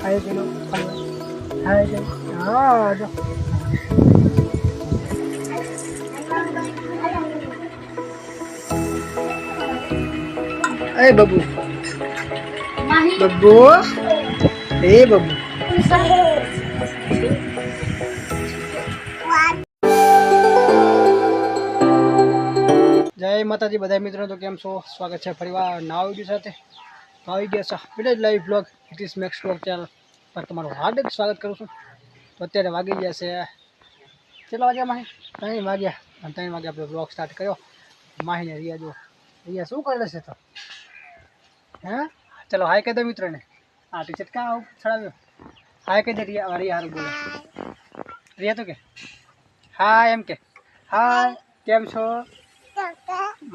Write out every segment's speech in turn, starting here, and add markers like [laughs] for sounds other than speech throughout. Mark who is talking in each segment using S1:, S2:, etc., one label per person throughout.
S1: ખાઈ પેલો ખાઈ ગયો હા જો એ બબુ બબુ એ બબુ જય માતાજી બધા મિત્રો તો કેમ છો સ્વાગત છે ફરીવાર નવા વિડીયો સાથે તો આવી ગયા છે. Village live blog eat max blog channel પર તમારું હાર્દિક સ્વાગત કરું છું. તો અત્યારે વાગી ગયા છે. કેટલા વાગ્યા માહી? ત્રણ વાગ્યા. અને ત્રણ વાગે આપણે બ્લોગ સ્ટાર્ટ કર્યો. માહીને રિયા જો રિયા શું કરે છે તો? હે? ચલો હાય કહી દો મિત્રોને. આ ટી શર્ટ ક્યાં આવું છડાવ્યો હાય કહી દે રિયા રિયા હારું બોલે. રિયા તો કે? હા એમ કે. હા કેમ છો?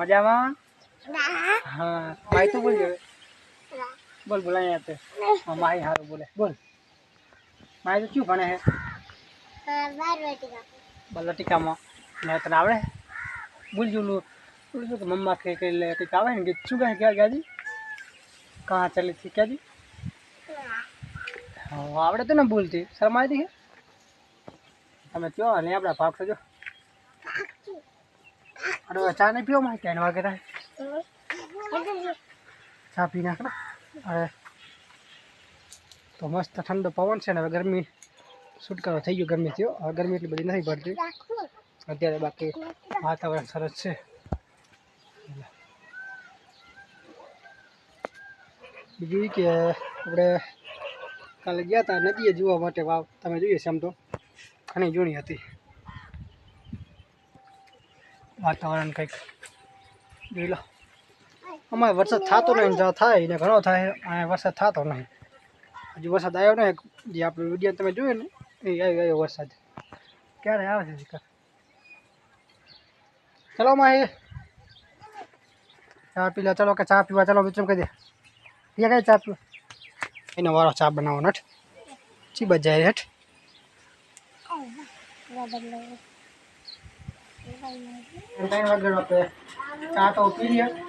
S1: મજામાં? હા ભાઈ તો બોલ હવે. बोल बोला यहाँ पे माँ यहाँ बोले. बोल. माए तो क्यों बने हैं टीका माँ मैं इतना आवड़े. बोल जुलू तो मम्मा के के ले टीका वहीं के चुगा है क्या क्या जी कहाँ चली थी क्या जी हाँ आवड़े तो ना बोलती. शर्माए दी है हमें क्यों नहीं आवड़ा पाक से जो अरे चाय नहीं पियो माँ कैन वाके था ચા પી નાખ ને તો મસ્ત ઠંડો પવન છે ને, હવે ગરમી છુટકારો થઈ ગયો ગરમી થયો. હવે ગરમી એટલી બધી નથી પડતી. અત્યારે બાકી વાતાવરણ સરસ છે. બીજું કે આપણે કાલે ગયા હતા નદીએ જોવા માટે, વાવ. તમે જોઈએ છે આમ તો. ઘણી જૂની હતી. વાતાવરણ કંઈક જોઈ લો. અમારે વરસાદ થતો નહીં જ્યાં થાય ને ઘણો થાય અહીંયા વરસાદ થતો નહીં હજુ વરસાદ આવ્યો ને જે આપણે વિડીયો તમે જોયો ને એ આવી ગયો વરસાદ ક્યારે આવે છે શિખર ચલો માં એ ચા પી લે ચલો કે ચા પીવા ચલો વિચમ કહી દે ત્યાં કઈ ચા પીવા એનો વારો ચા બનાવો નઠ ચી બજાય હેઠ ત્રણ વાગ્યાનો આપણે ચા તો પી લઈએ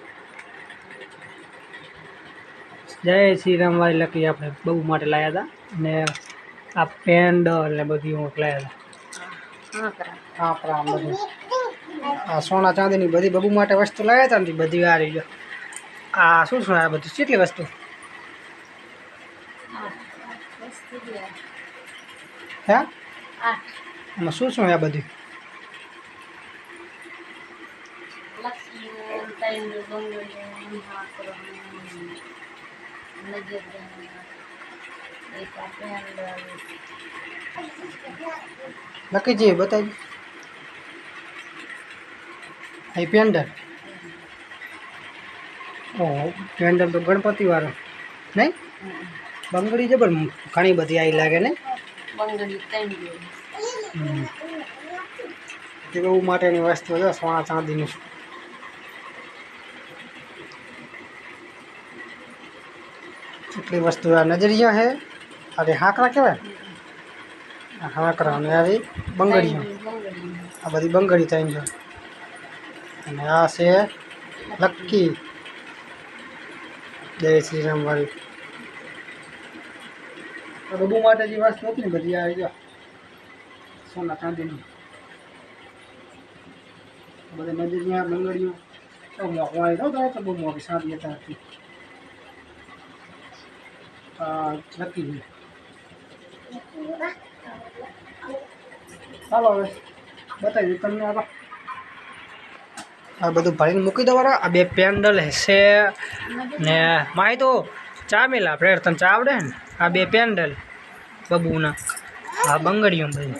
S1: જય શ્રી રામ વાળી લકી આપણે બહુ માટે લાવ્યા હતા. ને આ પેન્ડ ને બધી હું લાવ્યા હતા. હા બધું. આ સોના ચાંદીની બધી બબુ માટે વસ્તુ લાવ્યા હતા ને બધી આ રહી આ શું શું આ બધું? કેટલી વસ્તુ? હે? શું શું આ બધી? લકીજી બતાવી આ પેન્ડલ ઓહો પેન્ડલ તો ગણપતિ વાળો નહીં બંગડી જબર ઘણી બધી આવી લાગે ને હમ. એ બહુ માટેની વસ્તુ છે સોના ચાંદીની કેટલી વસ્તુ આ નજરિયા છે અરે હાંકરા કહેવાય આ હાંકરા અને આવી બંગડીઓ આ બધી બંગડી થાય છે અને આ છે લક્કી જય શ્રી રામ વાળી આ બબુ માટે જે વસ્તુ હતી ને બધી આવી ગયો સોના ચાંદીની બધા નજરિયા બંગડીઓ તો મોંઘવાળી નહોતા તો બહુ મોંઘી સાદી હતા છે ચાલો હવે બતાવી તમને આ આ બધું ભરીને મૂકી દો આ બે પેન્ડલ હશે ને માય તો ચા મેલા આપણે તને ચા આવડે ને? આ બે પેન્ડલ, બબુના. આ બંગડીઓ ભાઈ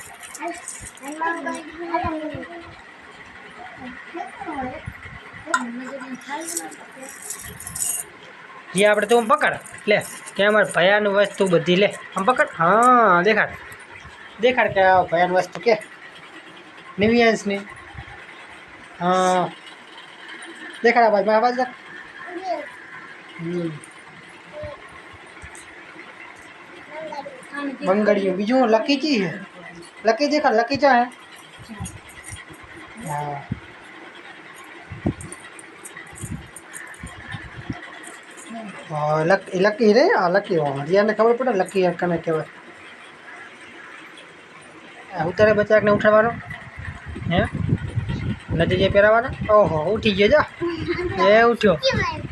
S1: જે આપણે તું પકડ. લે કે અમારે ભયાનું વસ્તુ બધી લે આમ પકડ હા દેખાડ દેખાડ કે આ ભયાનું વસ્તુ કે નિવિયાંશની હા દેખાડા ભાઈ મારા બાજુ હમ બંગડીયું બીજું લકી ચી હે લકી દેખા લકી ચા હે હા હા, લકી લકી રે આ લકી રિયાને ખબર પડે લકી યાર કને કહેવાય આ ઉતારે બચાકને ઉઠાડવાનો હે નથી જે પહેરાવાના ઓહો ઉઠી ગયો જા [laughs] એ ઉઠ્યો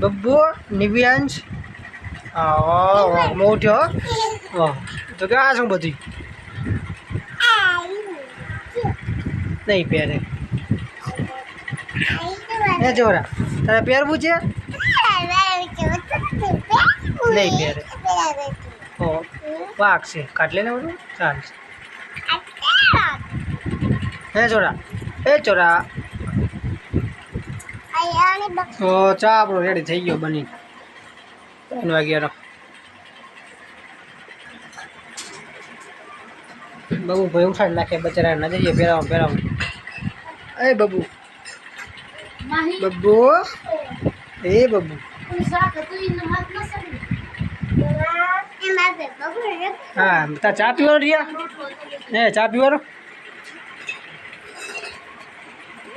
S1: બબ્બુ નિવ્યાંશ હા વાહ વાહ મો ઉઠ્યો હો. વાહ તો કે આ શું બધું નહીં પહેરે એ જોરા તારે પહેરવું છે નહીં પહેરે. ઓ વાઘ છે. કાઢ લે ને બધું. ચાલશે હે ચોરા. એ ચોરા. તો ચા આપણો રેડી થઈ ગયો બની. ત્રણ વાગ્યાનો બબુ ભાઈ ઉઠાડી નાખે બચારા નજરીએ પહેરાવ પહેરાવ. એ બબુ. બબુ. એ બબુ. હા, તા ચા પીવાનો રિયા હે ચા પીવાનો?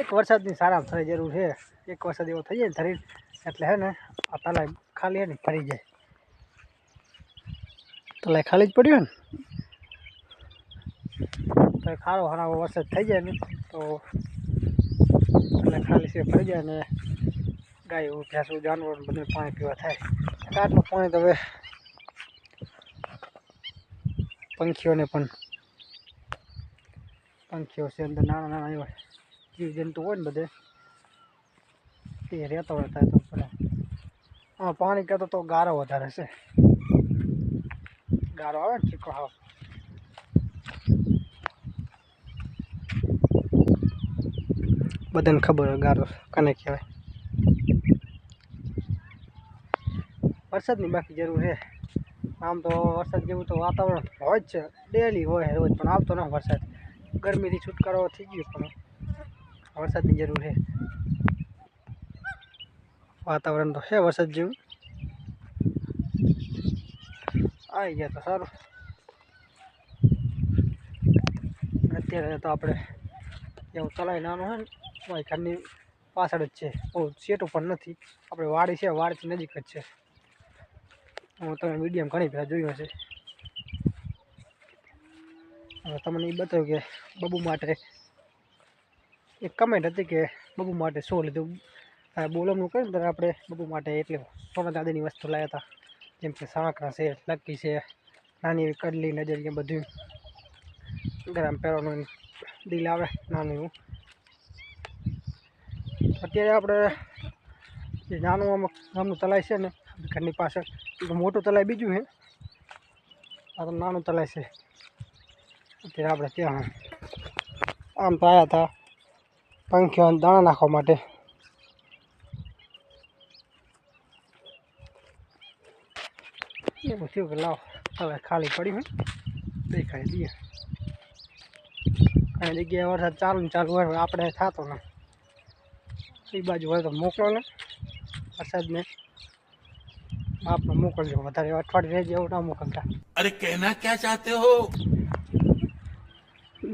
S1: એક વરસાદની સારામાં થઈ જરૂર છે. એક વરસાદ એવો થઈ જાય ને ધરી, એટલે હે ને, આ તલાઈ ખાલી હે ને, ફરી જાય. તલાઈ ખાલી જ પડ્યું ને? તો ખારો હરાવો વરસાદ થઈ જાય ને, તો તલાઈ ખાલી છે, ફરી જાય ને, ગાય, ભેંસું, જાનવર બધું પાણી પીવા થાય. આટલું પાણી તો હવે પંખીઓને પણ પંખીઓ છે અંદર નાના નાના એવા જીવજંતુ હોય ને બધે તે રહેતો હોય થાય તો પડે હા પાણી કરતો તો ગારો વધારે છે ગારો આવે ને ચીકો હાવ બધાને ખબર હોય ગારો કને કહેવાય વરસાદની બાકી જરૂર છે આમ તો વરસાદ જેવું તો વાતાવરણ હોય જ છે. ડેલી હોય રોજ, પણ આવતો ન વરસાદ. ગરમીથી છુટકારો થઈ ગયો પણ વરસાદની જરૂર છે વાતાવરણ તો છે વરસાદ જેવું. આવી ગયા તો સારું. અત્યારે તો આપણે એવું ચલાવી નાનું હોય ને ઘરની પાછળ જ છે. બહુ સેટું પણ નથી. આપણે વાડી છે, વાડીથી નજીક જ છે. હું તમે મીડિયમ ઘણી પહેલાં જોયું હશે. તમને એ બતાવ્યું કે બબુ માટે એક કમેન્ટ હતી કે બબુ માટે શું લીધું. બોલમનું કહ્યું ત્યારે આપણે બબુ માટે એટલે સોના દાદીની વસ્તુ લાવ્યા હતા. જેમ કે સાંકરા છે લક્કી છે, નાની એવી કડલી નજરિયા બધું. ગરમ પહેરવાનું દિલ આવે નાનું એવું. અત્યારે આપણે જે નાનું આમાં ગામનું તલાય છે ને ઘરની પાછળ એક મોટું તલાઈ બીજું છે આ તો નાનું તલાઈ છે અત્યારે આપણે ત્યાં આમ તો આવ્યા હતા પંખીઓને દાણા નાખવા માટે એવું થયું કે લાવ હવે ખાલી પડી હોય દેખાય દઈએ ઘણી જગ્યાએ વરસાદ ચાલુ ને ચાલુ હોય આપણે થતો ને એ બાજુ હોય તો મોકલો ને વરસાદને આપણે મોકલજો વધારે અઠવાડિયે રહેજે એવું ના મોકલતા
S2: અરે કહેના ક્યાં ચાહતે હો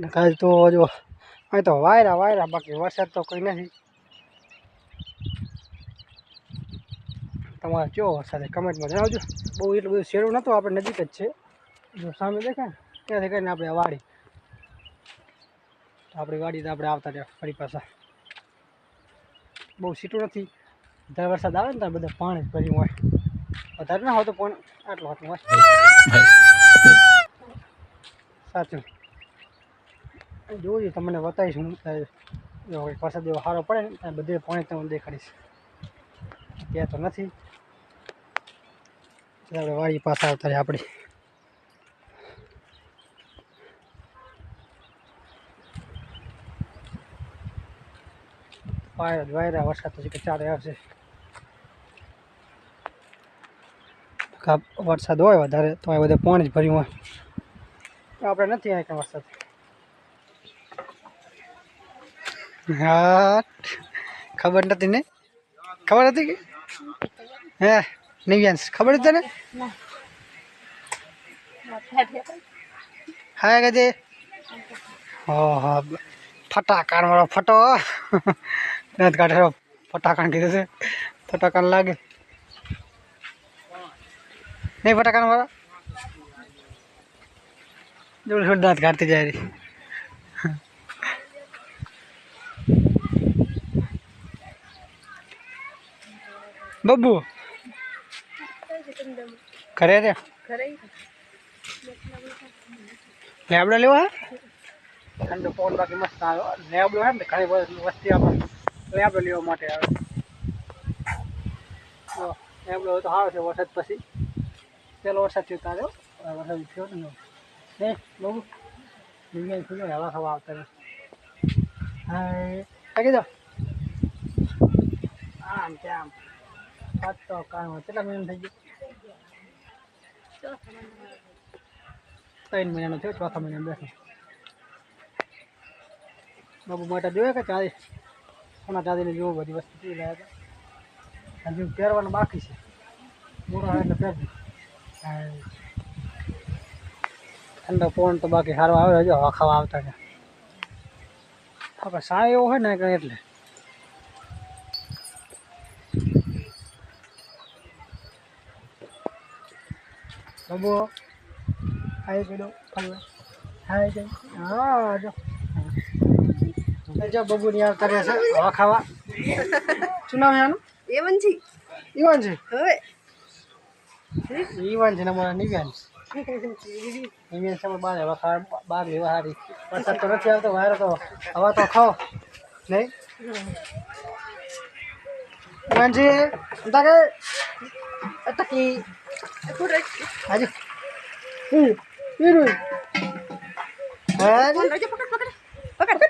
S1: કાલ તો જો અહીં તો વાયરા વાયરા બાકી વરસાદ તો કોઈ નથી તમારે કયો વરસાદ કમેન્ટમાં જણાવજો બહુ એટલું બધું શેરું નહોતું આપણે નજીક જ છે જો સામે દેખાય ત્યાંથી કરીને આપણે વાડી આપણી વાડી તો આપણે આવતા રહ્યા ફરી પાછા બહુ સીટું નથી દર વરસાદ આવે ને ત્યારે બધા પાણી જ ભર્યું હોય વધારે ના હોય તો પણ આટલો હોય. સાચું. જોજો તમને બતાવીશ હું જો વરસાદ એવો સારો પડે ને બધે પાણી તમને દેખાડીશ. ત્યાં તો નથી. આપણે વાડી પાસે આવતા રહે આપણી વાયરા વાયરા વરસાદ તો કે ચારે આવશે. વરસાદ હોય વધારે તો એ બધે પાણી જ ભર્યું હોય આપણે નથી અહીં કાંઈ વરસાદ હા ખબર નથી ને ખબર હતી કે હે નિવ્યાંશ ખબર હતી તને હા કદે ઓહો ફટાકાન વાળો ફટો દાંત કાઢે ફટાકાન કીધું છે ફટાકાન લાગે નહીં ફટાકાનો વાળા? જોડે જોડે દાંત કાઢતી જાય રહી બબ્બુ ઘરે રે લેબડો લેવો ઠંડો પવન બાકી મસ્ત આવ્યો લેબડો હે ને ઘણી વસ્તી આપણે લેબડો લેવા માટે આવે. લેબડો તો સારો છે વરસાદ પછી. પેલો વરસાદ થયો તારે વરસાદ થયો ને ને બબુ દિવ્યાંગ ખુલ્લો હવા ખાવા આવતા રહે. હા થાકી દો આમ તેમ પાંચ તો કામ કેટલા મહિના થઈ ગયું? ત્રણ મહિનાનો થયો, ચોથા મહિના બેઠો. બાબુ મોટા જોયા કે ચાલી? સોના ચાંદીને જોવો બધી વસ્તુ પી લાયા હતા. હજુ પહેરવાનું બાકી છે. મોટો એટલે પહેરજો. ઠંડો પવન તો બાકી સારો આવે હજો હવા ખાવા આવતા છે. આપણે સાય એવો હોય ને કંઈ એટલે. બબો હાય કીધો હાય કઈ હા જો. હા. જો બબુ ની આવતા રહે છે હવા ખાવા. [laughs] શું નામ
S3: એવનજી હવે.
S1: ઈવાન [laughs] છે અમારા નિવ્યાન છે અમારે બાર હવા બાર લેવા હારી. વરસાદ તો નથી આવતો વાયરો તો હવા તો ખાઓ. નહીં? ઈવાનજી અંતા કે અટકી આજે હમ ઈરુઈ હે
S3: પકડ પકડ. પકડ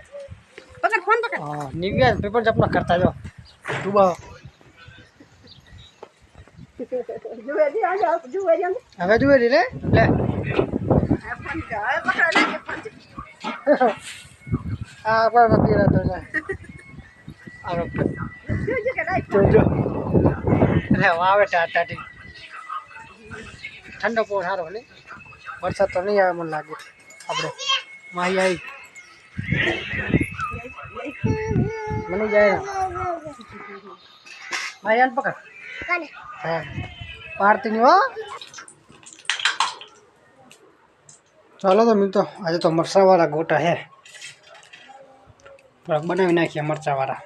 S3: પકડ. ફોન પકડ.
S1: હા નિવ્યાન પેપર ચપના કરતા જો ડૂબા
S3: જુએ દી આજે આવ જુએ દી આમ
S1: હવે જુએ રે લે.
S3: આ
S1: પણ નથી રહેતો લે આ
S3: જો. જો કે લાઈ
S1: જો જો. એટલે વાવે ટાટ ટાટી ઠંડો પવન સારો ને? વરસાદ તો નહીં આવે મને લાગે. આપણે માહી આવી મને જાય માહી પકડ. હા પાડતી નહીં હો ચાલો તો મિત્રો આજે તો મરચાવાળા ગોટા હે થોડાક બનાવી નાખીએ મરચાવાળા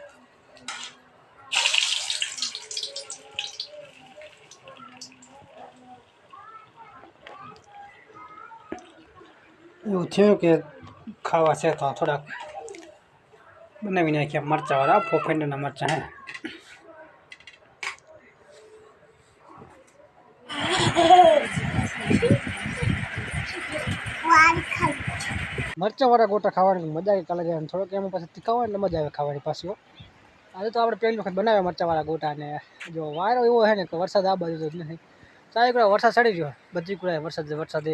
S1: એવું થયું કે ખાવા છે તો થોડાક બનાવી નાખ્યા મરચાવાળા ફોફેન્ડના મરચાં હે મરચાવાળા ગોટા ખાવાની મજા આવે કલર થોડોક એમાં પછી તીખા હોય એટલે મજા આવે ખાવાની પાછી આજે તો આપણે પહેલી વખત બનાવ્યા મરચાવાળા ગોટા ને જો વાયરો એવો છે ને કે વરસાદ આ બાજુ તો જ નથી. ચારે કુડા વરસાદ ચડી ગયો, બધી કુડા વરસાદ વરસાદ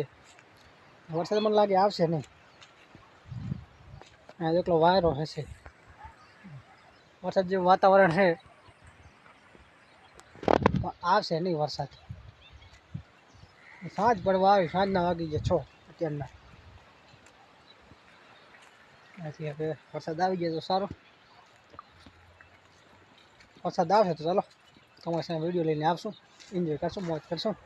S1: વરસાદ મને લાગે આવશે નહીં. આજે એકલો વાયરો હશે. વરસાદ જેવું વાતાવરણ છે. આવશે નહીં વરસાદ. સાંજ પડવા આવી, સાંજના વાગી ગયા છો અત્યારના. નથી હવે વરસાદ આવી જાય તો સારો. વરસાદ આવશે તો ચાલો, તમારી સામે વીડિયો લઈને આવશું. એન્જોય કરશું, મોજ કરશું.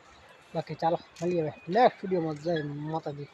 S1: બાકી ચાલો, મળીએ હવે. નેક્સ્ટ વિડીયોમાં જય માતાજી.